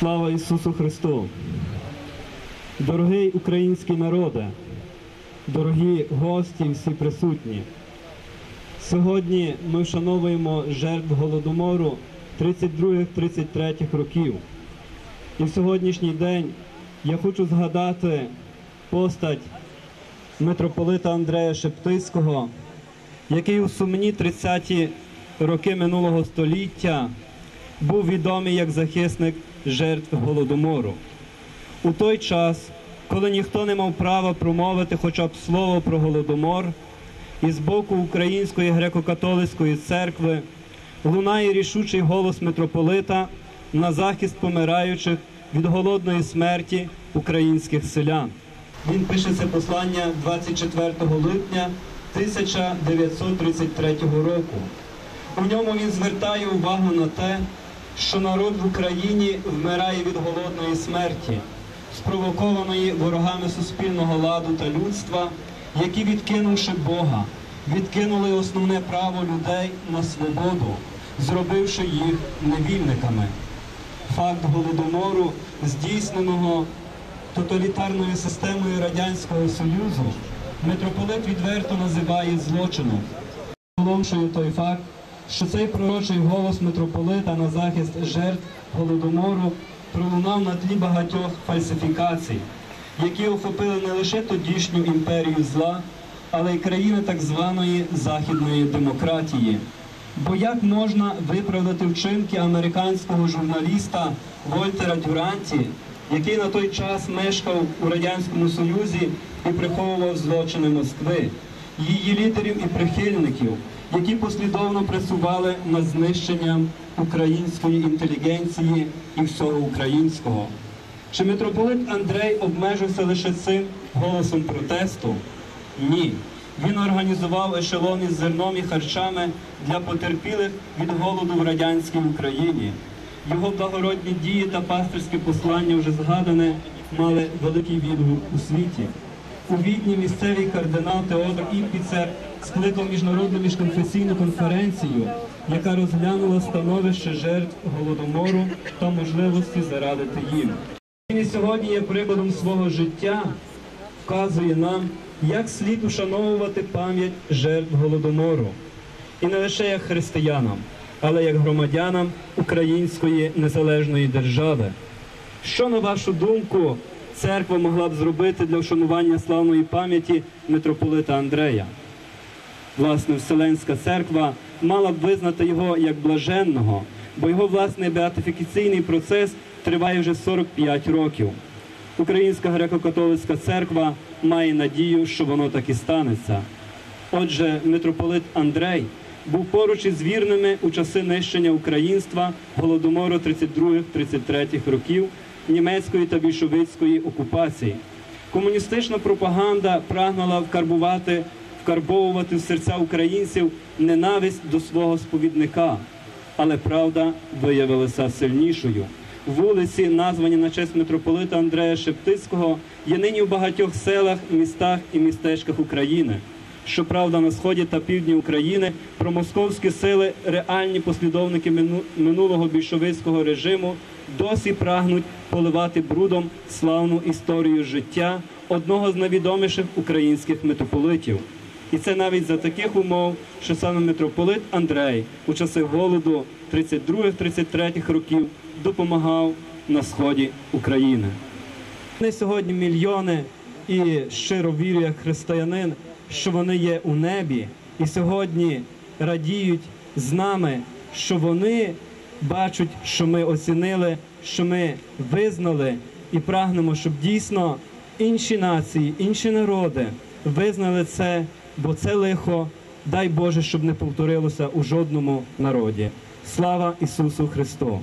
Слава Ісусу Христу! Дорогий український народе, дорогі гості, всі присутні. Сьогодні ми вшановуємо жертв Голодомору 32-33 років. І в сьогоднішній день я хочу згадати постать митрополита Андрея Шептицького, який у сумні 30-ті роки минулого століття був відомий як захисник жертв Голодомору. У той час, коли ніхто не мав права промовити хоча б слово про Голодомор, і з боку Української греко-католицької церкви лунає рішучий голос митрополита на захист помираючих від голодної смерті українських селян. Він пише це послання 24 липня 1933 року. У ньому він звертає увагу на те, що народ в Україні вмирає від голодної смерті, спровокованої ворогами суспільного ладу та людства, які, відкинувши Бога, відкинули основне право людей на свободу, зробивши їх невільниками. Факт голодомору, здійсненого тоталітарною системою Радянського Союзу, митрополит відверто називає злочином. Наголошує той факт, що цей пророчий голос митрополита на захист жертв голодомору пролунав на тлі багатьох фальсифікацій, які охопили не лише тодішню імперію зла, але й країни так званої західної демократії. Бо як можна виправдати вчинки американського журналіста Вольтера Дюранті, який на той час мешкав у Радянському Союзі і приховував злочини Москви, її лідерів і прихильників, які послідовно працювали над знищенням української інтелігенції і всього українського? Чи митрополит Андрей обмежився лише цим голосом протесту? Ні. Він організував ешелони з зерном і харчами для потерпілих від голоду в радянській Україні. Його благородні дії та пастирське послання вже згадане мали великий відгук у світі. У відні місцевий кардинал Теодор Імпіцер скликав міжнародну міжконфесійну конференцію, яка розглянула становище жертв голодомору та можливості зарадити їм. Він сьогодні є прикладом свого життя, вказує нам, як слід ушановувати пам'ять жертв голодомору. І не лише як християнам, але як громадянам Української незалежної держави. Що, на вашу думку, церква могла б зробити для вшанування славної пам'яті митрополита Андрея? Власне, Вселенська церква мала б визнати його як блаженного, бо його власний беатифікаційний процес триває вже 45 років. Українська греко-католицька церква має надію, що воно так і станеться. Отже, митрополит Андрей був поруч із вірними у часи нищення українства голодомору 32-33 років німецької та більшовицької окупації. Комуністична пропаганда прагнула вкарбувати, вкарбовувати в серця українців ненависть до свого сповідника, але правда виявилася сильнішою. Вулиці, названі на честь митрополита Андрея Шептицького, є нині в багатьох селах, містах і містечках України. Щоправда, на сході та півдні України промосковські сили, реальні послідовники минулого більшовицького режиму, досі прагнуть поливати брудом славну історію життя одного з найвідоміших українських митрополитів. І це навіть за таких умов, що саме митрополит Андрей у часи голоду 32-33 років допомагав на сході України. Вони сьогодні мільйони і щиро вірю як християнин, що вони є у небі, і сьогодні радіють з нами, що вони бачать, що ми оцінили, що ми визнали і прагнемо, щоб дійсно інші нації, інші народи визнали це, бо це лихо, дай Боже, щоб не повторилося у жодному народі. Слава Ісусу Христу!